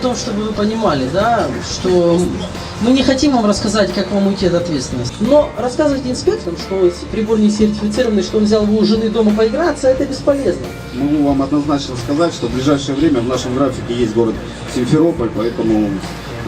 на том, чтобы вы понимали, да, что мы не хотим вам рассказать, как вам уйти от ответственности. Но рассказывать инспекторам, что прибор не сертифицированный, что он взял его у жены дома поиграться, это бесполезно. Могу вам однозначно сказать, что в ближайшее время в нашем графике есть город Симферополь, поэтому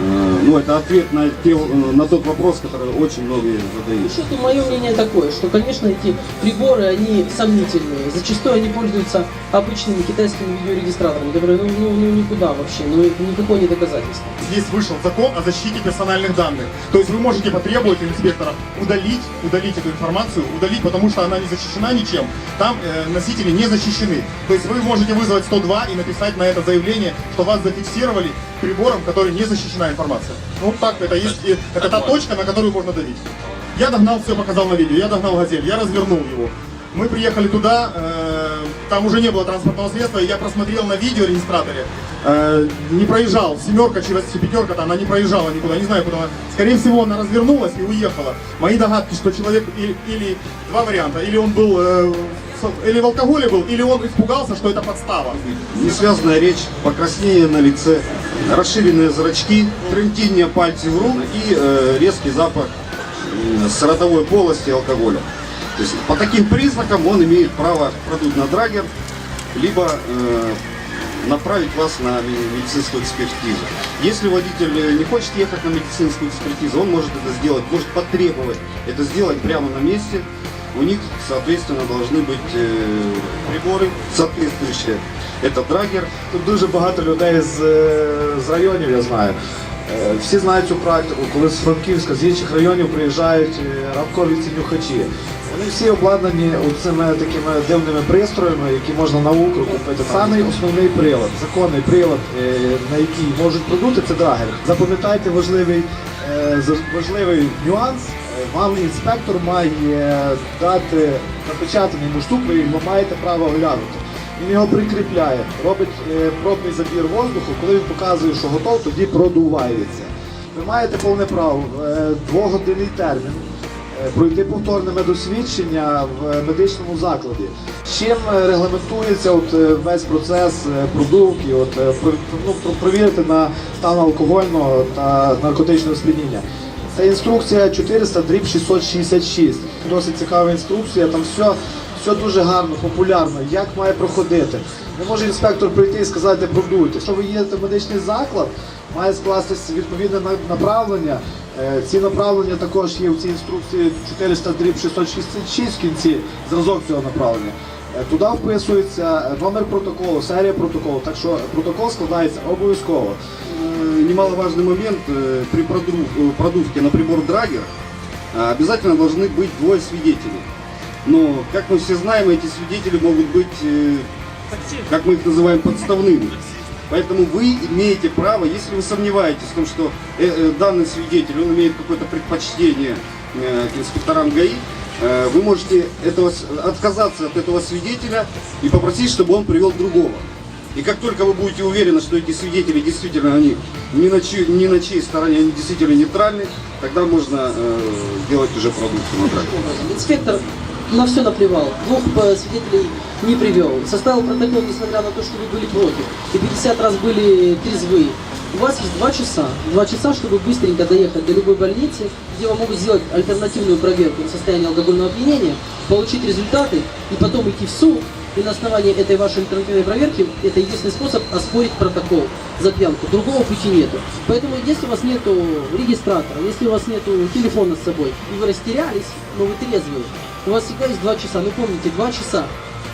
ну, это ответ на, те, э, на тот вопрос, который очень многие задают. Что-то мое мнение такое, что, конечно, эти приборы, они сомнительные. Зачастую они пользуются обычными китайскими видеорегистраторами, которые, ну, ну, ну никуда вообще, ну никакое не доказательство. Здесь вышел закон о защите персональных данных. То есть вы можете потребовать у инспектора удалить, удалить эту информацию, удалить, потому что она не защищена ничем. Там э, носители не защищены. То есть вы можете вызвать 102 и написать на это заявление, что вас зафиксировали прибором, который не защищена информация. Ну так, это есть, это та точка, на которую можно давить. Я догнал, все показал на видео, я догнал газель, я развернул его. Мы приехали туда, э, там уже не было транспортного средства, я просмотрел на видеорегистраторе, э, не проезжал, семерка через пятерка, она не проезжала никуда, не знаю куда. она. Скорее всего, она развернулась и уехала. Мои догадки, что человек или, или два варианта, или он был э, или в алкоголе был, или он испугался, что это подстава. Несвязная речь, покраснение на лице, расширенные зрачки, трентение пальцев рук и э, резкий запах м, с ротовой полости алкоголя. То есть по таким признакам он имеет право продуть на драгер, либо э, направить вас на медицинскую экспертизу. Если водитель э, не хочет ехать на медицинскую экспертизу, он может это сделать, может потребовать это сделать прямо на месте. У них, соответственно, должны быть э, приборы соответствующие. Это драгер, Тут дуже багато людей з, е, з районів, я знаю. Е, Всі знають цю практику, коли з Франківська, з інших районів приїжджають е, ранкові ці нюхачі. Вони всі обладнані цими такими дивними пристроями, які можна на укру купити. Самий основний прилад, законний прилад, е, на який можуть продути, це драгер. Запам'ятайте важливий, е, за- важливий нюанс. Е, Вам інспектор має дати напечатаний муштук, ви його маєте право оглянути. Він його прикріпляє, робить е, пробний забір воздуху, коли він показує, що готов, тоді продувається. Ви маєте повне право е, двогодинний термін е, пройти повторне медосвідчення в медичному закладі. Чим е, регламентується от, е, весь процес е, продувки, от, е, ну, провірити на стан алкогольного та наркотичного сп'яніння. Це інструкція 400 дріб 666. Досить цікава інструкція, там все, все дуже гарно, популярно, як має проходити. Не може інспектор прийти і сказати продуйте. Якщо ви їдете в медичний заклад, має скластися відповідне направлення. Е, Ці направлення також є в цій інструкції 400 дріб 666 в кінці, зразок цього направлення. Е, Туди вписується е, номер протоколу, серія протоколу. Так що протокол складається обов'язково. Э, немаловажный момент э, при э, продувке на прибор драгер обязательно должны быть двое свидетелей. Но, как мы все знаем, эти свидетели могут быть, как мы их называем, подставными. Поэтому вы имеете право, если вы сомневаетесь в том, что данный свидетель, он имеет какое-то предпочтение к инспекторам ГАИ, вы можете этого, отказаться от этого свидетеля и попросить, чтобы он привел другого. И как только вы будете уверены, что эти свидетели действительно они ни на, чьей, ни на чьей стороне, они действительно нейтральны, тогда можно э, делать уже продукцию на драке. Инспектор на все наплевал, двух э, свидетелей не привел, составил протокол, несмотря на то, что вы были против, и 50 раз были трезвы. У вас есть два часа, два часа, чтобы быстренько доехать до любой больницы, где вам могут сделать альтернативную проверку на состояние алкогольного опьянения, получить результаты и потом идти в суд. И на основании этой вашей альтернативной проверки это единственный способ оспорить протокол за пьянку. Другого пути нету. Поэтому если у вас нету регистратора, если у вас нету телефона с собой, и вы растерялись, но вы трезвые, у вас всегда есть два часа. Ну помните, два часа.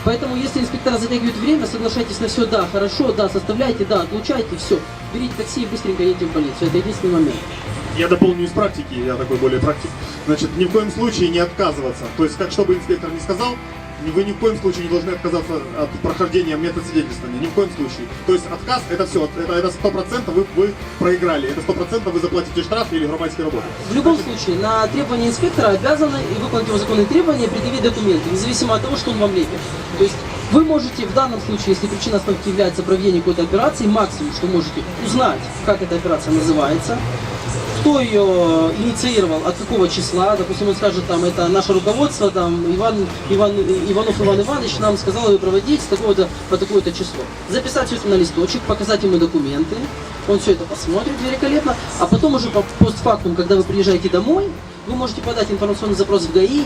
Поэтому если инспектора затягивает время, соглашайтесь на все, да, хорошо, да, составляйте, да, отлучайте, все. Берите такси и быстренько едете в больницу. Это единственный момент. Я дополню из практики, я такой более практик. Значит, ни в коем случае не отказываться. То есть, как чтобы инспектор не сказал, вы ни в коем случае не должны отказаться от прохождения метод свидетельствования. Ни в коем случае. То есть отказ это все, это это сто процентов вы, вы проиграли. Это сто процентов вы заплатите штраф или громадские работы. В любом случае, на требования инспектора обязаны и выполнить его законные требования предъявить документы, независимо от того, что он вам лепит. То есть вы можете в данном случае, если причина остановки является проведение какой-то операции, максимум, что можете узнать, как эта операция называется, кто ее инициировал, от какого числа, допустим, он скажет, там, это наше руководство, там, Иван, Иван, Иванов Иван Иванович нам сказал ее проводить с такого-то по такое-то число. Записать все это на листочек, показать ему документы, он все это посмотрит великолепно, а потом уже по постфактум, когда вы приезжаете домой, вы можете подать информационный запрос в ГАИ,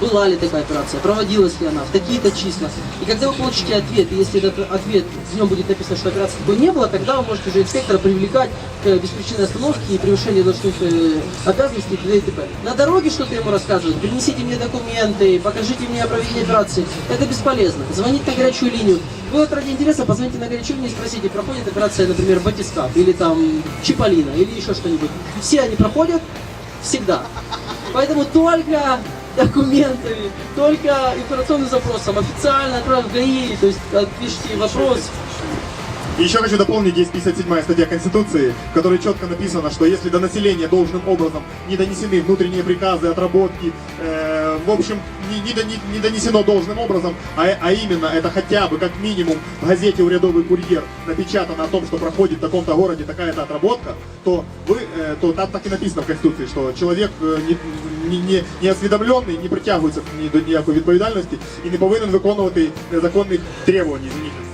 была ли такая операция, проводилась ли она, в такие-то числа. И когда вы получите ответ, и если этот ответ, в нем будет написано, что операции такой не было, тогда вы можете уже инспектора привлекать к беспричинной остановке и превышению должностных э, обязанностей и т.д. и т.п. На дороге что-то ему рассказывать, принесите мне документы, покажите мне о проведении операции. Это бесполезно. Звонить на горячую линию. Вы вот ради интереса позвоните на горячую линию и спросите, проходит операция, например, батискаф или там Чиполлино или еще что-нибудь. Все они проходят всегда. Поэтому только документами, только информационным запросом, официально отправим в ГАИ, то есть отпишите вопрос, И еще хочу дополнить, есть 57 статья Конституции, в которой четко написано, что если до населения должным образом не донесены внутренние приказы, отработки, э, в общем, не, не дони- не донесено должным образом, а, а именно это хотя бы как минимум в газете «Урядовый курьер» напечатано о том, что проходит в таком-то городе такая-то отработка, то вы, э, то там так и написано в Конституции, что человек э, не, не, не, не осведомлений не притягується ні до ніякої відповідальності і не повинен виконувати незаконних требувань, извините.